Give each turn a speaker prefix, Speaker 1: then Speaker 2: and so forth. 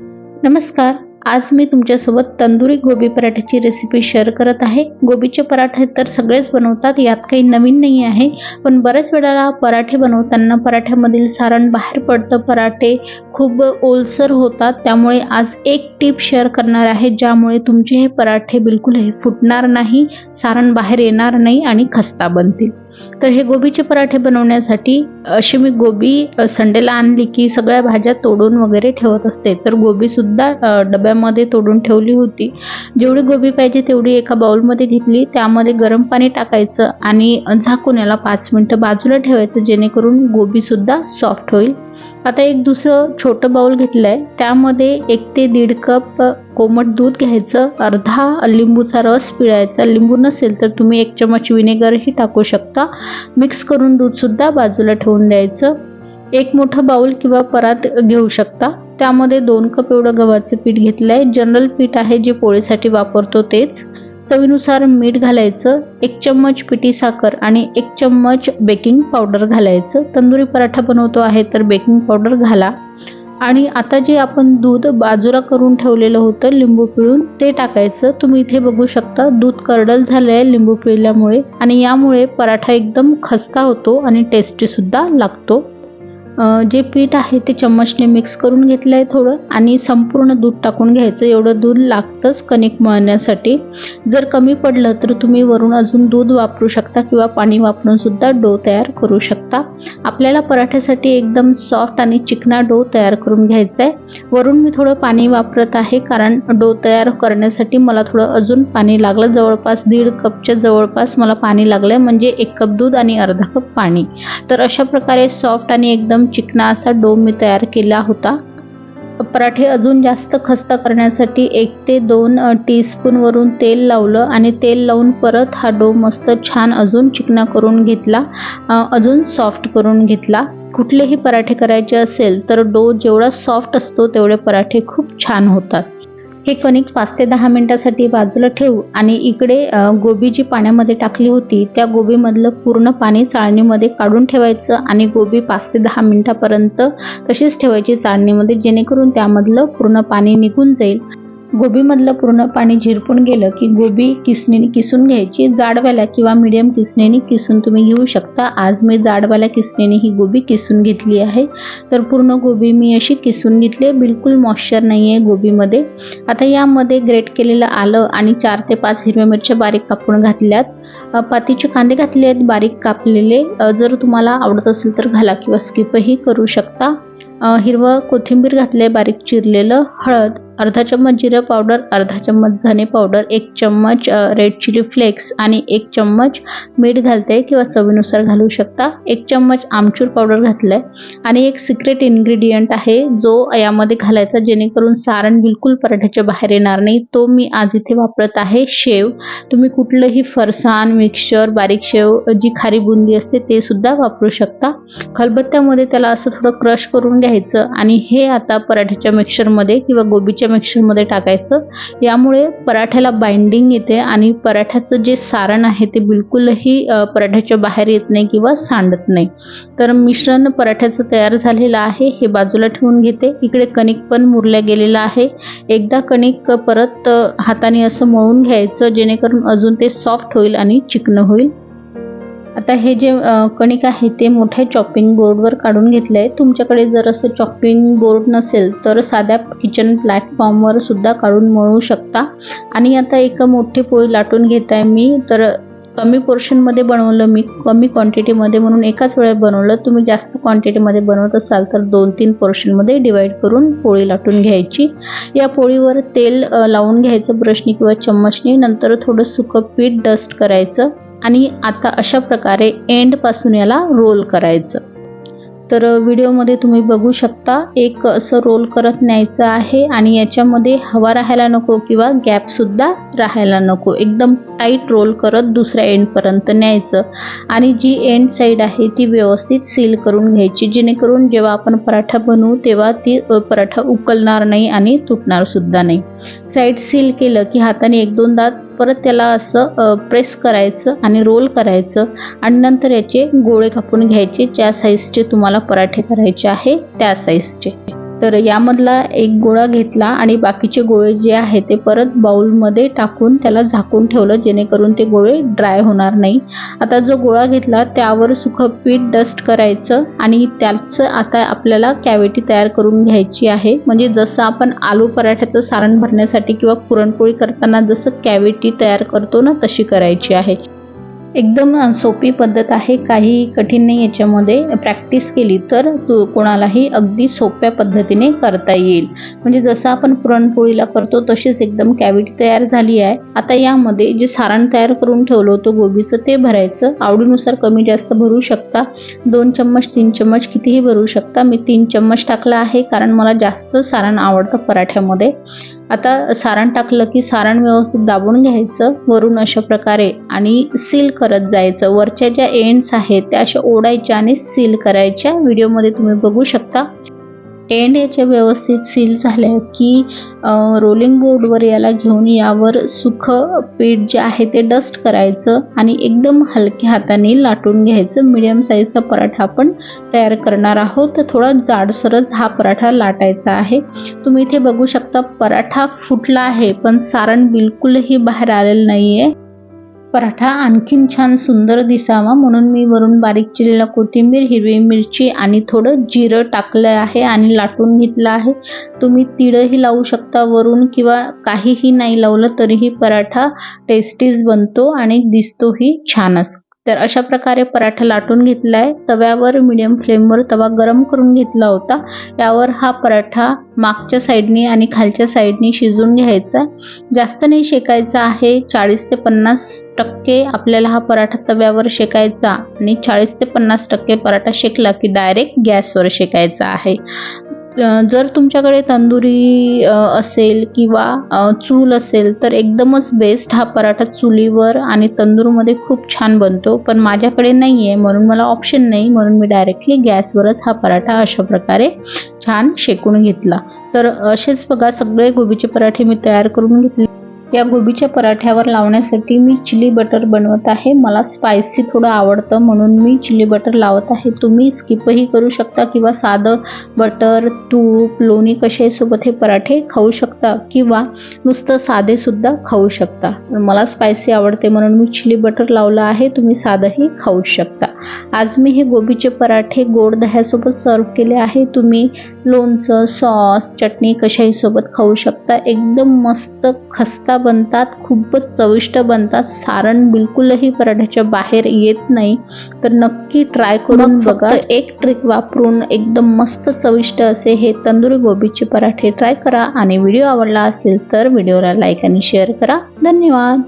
Speaker 1: नमस्कार आज मी तुमच्यासोबत तंदुरी गोबी पराठ्याची रेसिपी शेअर करत आहे. गोबीचे पराठे तर सगळेच बनवतात यात काही नवीन नाही आहे पण बऱ्याच वेळेला पराठे बनवताना पराठ्यामधील सारण बाहेर पडतं. पराठे खूप ओलसर होतात त्यामुळे आज एक टिप शेअर करणार आहे ज्यामुळे तुमचे हे पराठे बिलकुलही फुटणार नाही सारण बाहेर येणार नाही आणि खस्ता बनतील. तर हे गोबीचे पराठे बनवण्यासाठी अशी मी गोबी संडेला आणली की सगळ्या भाज्या तोडून वगैरे ठेवत असते. तर गोबीसुद्धा डब्यामध्ये तोडून ठेवली होती. जेवढी गोबी पाहिजे तेवढी एका बाउलमध्ये घेतली. त्यामध्ये गरम पाणी टाकायचं आणि झाकून याला पाच मिनटं बाजूला ठेवायचं जेणेकरून गोबीसुद्धा सॉफ्ट होईल. आता एक दुसरं छोटं बाउल घेतलं आहे त्यामध्ये एक ते दीड कप कोमट दूध घ्यायचं अर्धा लिंबूचा रस पिळायचा. लिंबू नसेल तर तुम्ही एक चमच विनेगरही टाकू शकता. मिक्स करून दूधसुद्धा बाजूला ठेवून द्यायचं. एक मोठं बाउल किंवा परात घेऊ शकता. त्यामध्ये दोन कप एवढं गव्हाचं पीठ घेतलं आहे जनरल पीठ आहे जे पोळीसाठी वापरतो तेच. चवीनुसार मीठ घालायचं एक चम्मच पिठी साखर आणि एक चम्मच बेकिंग पावडर घालायचं. तंदुरी पराठा बनवतो आहे तर बेकिंग पावडर घाला. आणि आता जे आपण दूध बाजूला करून ठेवलेलं होतं लिंबू पिळून ते टाकायचं. तुम्ही इथे बघू शकता दूध करडल झालं आहे लिंबू पिळल्यामुळे. आणि यामुळे पराठा एकदम खस्ता होतो आणि टेस्टीसुद्धा लागतो. जे पीठ आहे ते चम्मचने मिक्स करून घेतलं आहे थोडं आणि संपूर्ण दूध टाकून घ्यायचं. एवढं दूध लागतंच कणिक मळण्यासाठी. जर कमी पडलं तर तुम्ही वरून अजून दूध वापरू शकता किंवा पाणी वापरून सुद्धा डो तयार करू शकता. आपल्याला पराठ्यासाठी एकदम सॉफ्ट आणि चिकना डो तयार करून घ्यायचा आहे वरून मी थोडं पाणी वापरत आहे कारण डो तयार करण्यासाठी मला थोडं अजून पाणी लागलं. जवळपास दीड कपच्या जवळपास मला पाणी लागलं आहे म्हणजे एक कप दूध आणि अर्धा कप पाणी. तर अशा प्रकारे सॉफ्ट आणि एकदम चिकना असा डो मी तयार केला होता. पराठे अजून जास्त खस्ता करण्यासाठी एक ते दोन टीस्पूनवरून तेल लावलं आणि तेल लावून परत हा डो मस्त छान अजून चिकना करून घेतला अजून सॉफ्ट करून घेतला. कुठलेही पराठे करायचे असेल तर डो जेवढा सॉफ्ट असतो तेवढे पराठे खूप छान होतात. हे कणिक पाच ते दहा मिनटासाठी बाजूला ठेवू आणि इकडे गोबी जी पाण्यामध्ये टाकली होती त्या गोबीमधलं पूर्ण पाणी चाळणीमध्ये काढून ठेवायचं आणि गोबी पाच ते दहा मिनटापर्यंत तशीच ठेवायची चाळणीमध्ये जेणेकरून त्यामधलं पूर्ण पाणी निघून जाईल. गोबीमधलं पूर्ण पाणी झिरपून गेलं की गोबी किसणीने किसून घ्यायची जाडवाल्या किंवा मिडियम किसणीने किसून तुम्ही घेऊ शकता. आज मी जाडवाल्या किसणीने ही गोबी किसून घेतली आहे. तर पूर्ण गोबी मी अशी किसून घेतली बिलकुल मॉइश्चर नाही आहे गोबीमध्ये. आता यामध्ये ग्रेट केलेलं आलं आणि चार ते पाच हिरव्या मिरच्या बारीक कापून घातल्यात. पातीचे कांदे घातले आहेत बारीक कापलेले. जर तुम्हाला आवडत असेल तर घाला किंवा स्किपही करू शकता. हिरवं कोथिंबीर घातले बारीक चिरलेलं हळद अर्धा चम्मच जिरं पावडर अर्धा चम्मच धने पावडर एक चम्मच रेड चिली फ्लेक्स आणि एक चम्मच मीठ घालते किंवा चवीनुसार घालू शकता. एक चम्मच आमचूर पावडर घातलं आहे आणि एक सिक्रेट इन्ग्रेडियंट आहे जो यामध्ये घालायचा जेणेकरून सारण बिलकुल पराठ्याच्या बाहेर येणार नाही. तो मी आज इथे वापरत आहे शेव. तुम्ही कुठलंही फरसाण मिक्सचर बारीक शेव जी खारी बुंदी असते ते सुद्धा वापरू शकता. खलबत्त्यामध्ये त्याला असं थोडं क्रश करून घ्यायचं आणि हे आता पराठ्याच्या मिक्सरमध्ये किंवा गोबीच्या मिक्सरमध्ये टाकायचं. यामुळे पराठ्याला बाइंडिंग येते आणि पराठ्याचं जे सारण आहे ते बिलकुलही पराठ्याच्या बाहेर येत नाही किंवा सांडत नाही. तर मिश्रण पराठ्याचं तयार झालेलं आहे हे बाजूला ठेवून घेते. इकडे कणिक पण मुरल्या गेलेलं आहे. एकदा कणिक परत हाताने असं मळून घ्यायचं जेणेकरून अजून ते सॉफ्ट होईल आणि चिकनं होईल. आता हे जे कणिक आहे ते मोठ्या चॉपिंग बोर्डवर काढून घेतलं आहे तुमच्याकडे जर असं चॉपिंग बोर्ड नसेल तर साध्या किचन प्लॅटफॉर्मवर सुद्धा काढून मळू शकता. आणि आता एक मोठी पोळी लाटून घेत आहे मी तर कमी पोर्शनमध्ये बनवलं मी कमी क्वांटिटीमध्ये म्हणून एकाच वेळेत बनवलं. तुम्ही जास्त क्वांटिटीमध्ये बनवत असाल तर दोन तीन पोर्शनमध्ये डिवाईड करून पोळी लाटून घ्यायची. या पोळीवर तेल लावून घ्यायचं ब्रशनी किंवा चम्मचनी. नंतर थोडं सुकं पीठ डस्ट करायचं. आणि आता अशा प्रकारे एंडपासून याला रोल करायचं. तर व्हिडिओमध्ये तुम्ही बघू शकता एक असं रोल करत न्यायचं आहे आणि याच्यामध्ये हवा राहायला नको किंवा गॅपसुद्धा राहायला नको. एकदम टाईट रोल करत दुसऱ्या एंडपर्यंत न्यायचं. आणि जी एंड साईड आहे ती व्यवस्थित सील करून घ्यायची जेणेकरून जेव्हा आपण पराठा बनवू तेव्हा ती पराठा उकलणार नाही आणि तुटणारसुद्धा नाही. साईड सील केलं की हाताने एक दोनदा परत त्याला असं प्रेस करायचं आणि रोल करायचं आणि नंतर याचे गोळे कापून घ्यायचे ज्या साईजचे तुम्हाला पराठे करायचे आहे त्या साईजचे तर यामधला एक गोळा घेतला आणि बाकीचे गोळे जे आहे ते परत बाऊलमध्ये टाकून त्याला झाकून ठेवलं जेणेकरून ते गोळे ड्राय होणार नाही. आता जो गोळा घेतला त्यावर सुखं पीठ डस्ट करायचं आणि त्याचं आता आपल्याला कॅव्हिटी तयार करून घ्यायची आहे. म्हणजे जसं आपण आलू पराठ्याचं सारण भरण्यासाठी किंवा पुरणपोळी करताना जसं कॅव्हिटी तयार करतो ना तशी करायची आहे. एकदम सोपी पद्धत आहे. काही कठीण नाही याच्यामध्ये. प्रॅक्टिस केली तर तू कोणालाही अगदी सोप्या पद्धतीने करता येईल. म्हणजे जसं आपण पुरणपोळीला करतो तशीच एकदम कॅविटी तयार झाली आहे. आता यामध्ये जे सारण तयार करून ठेवलं होतं गोबीचं ते भरायचं. आवडीनुसार कमी जास्त भरू शकता. दोन चम्मच तीन चम्मच कितीही भरू शकता. मी तीन चम्मच टाकला आहे कारण मला जास्त सारण आवडतं पराठ्यामध्ये. आता सारण टाकलं की सारण व्यवस्थित दाबून घ्यायचं वरून अशा प्रकारे आणि सील करत जायचं. वरच्या ज्या एंड्स आहेत त्या अशा ओढायच्या आणि सील करायच्या. व्हिडिओमध्ये तुम्ही बघू शकता. एंड याचे व्यवस्थित सील झाल्या की रोलिंग बोर्डवर याला घेऊन यावर सुखं पीठ जे आहे ते डस्ट करायचं आणि एकदम हलक्या हाताने लाटून घ्यायचं. मिडियम साईजचा पराठा आपण तयार करणार आहोत. तर थोडा जाडसरच हा पराठा लाटायचा आहे. तुम्ही इथे बघू शकता पराठा फुटला आहे पण सारण बिलकुलही बाहेर आलेलं नाही आहे पराठा आणखीन छान सुंदर दिसावा म्हणून मी वरून बारीक चिरलेला कोथिंबीर हिरवी मिरची आणि थोडं जिरं टाकलं आहे आणि लाटून घेतलं आहे. तुम्ही तिळही लावू शकता वरून किंवा काहीही नाही लावलं तरीही पराठा टेस्टीच बनतो आणि दिसतोही छानच तर अशा प्रकारे पराठा लाटून घेतला आहे तव्यावर मिडियम फ्लेमवर तवा गरम करून घेतला होता. यावर हा पराठा मागच्या साईडनी आणि खालच्या साईडनी शिजून घ्यायचा. जास्त नाही शेकायचा आहे. चाळीस ते पन्नास टक्के आपल्याला हा पराठा तव्यावर शेकायचा आणि चाळीस ते पन्नास टक्के पराठा शेकला की डायरेक्ट गॅसवर शेकायचा आहे. जर तुमच्याकडे तंदुरी असेल किंवा चूल असेल तर एकदमच बेस्ट हा पराठा चुलीवर आणि तंदूरमध्ये खूप छान बनतो. पण माझ्याकडे नाही आहे म्हणून मला ऑप्शन नाही. म्हणून मी डायरेक्टली गॅसवरच हा पराठा अशा प्रकारे छान शेकून घेतला. तर असेच बघा सगळे गोबीचे पराठे मी तयार करून घेतले. या गोबीच्या पराठ्यावर लावण्यासाठी मी चिली बटर बनवत आहे. मला स्पायसी थोडं आवडतं म्हणून मी चिली बटर लावत आहे. तुम्ही स्किपही करू शकता किंवा साधं बटर तूप लोणी कशासोबत हे पराठे खाऊ शकता किंवा नुसतं साधेसुद्धा खाऊ शकता. मला स्पायसी आवडते म्हणून मी चिली बटर लावलं आहे. तुम्ही साधंही खाऊ शकता. आज मी हे गोबीचे पराठे गोड दह्यासोबत सर्व केले आहे. तुम्ही लोणचं सॉस चटणी कशाही सोबत खाऊ शकता. एकदम मस्त खस्ता बनतात खूपच चविष्ट बनतात. सारण बिलकुलही पराठ्याच्या बाहेर येत नाही. तर नक्की ट्राय करून बघा. एक ट्रिक वापरून एकदम मस्त चविष्ट असे हे तंदुरी गोबीचे पराठे ट्राय करा. आणि व्हिडिओ आवडला असेल तर व्हिडिओला लाईक आणि शेअर करा. धन्यवाद.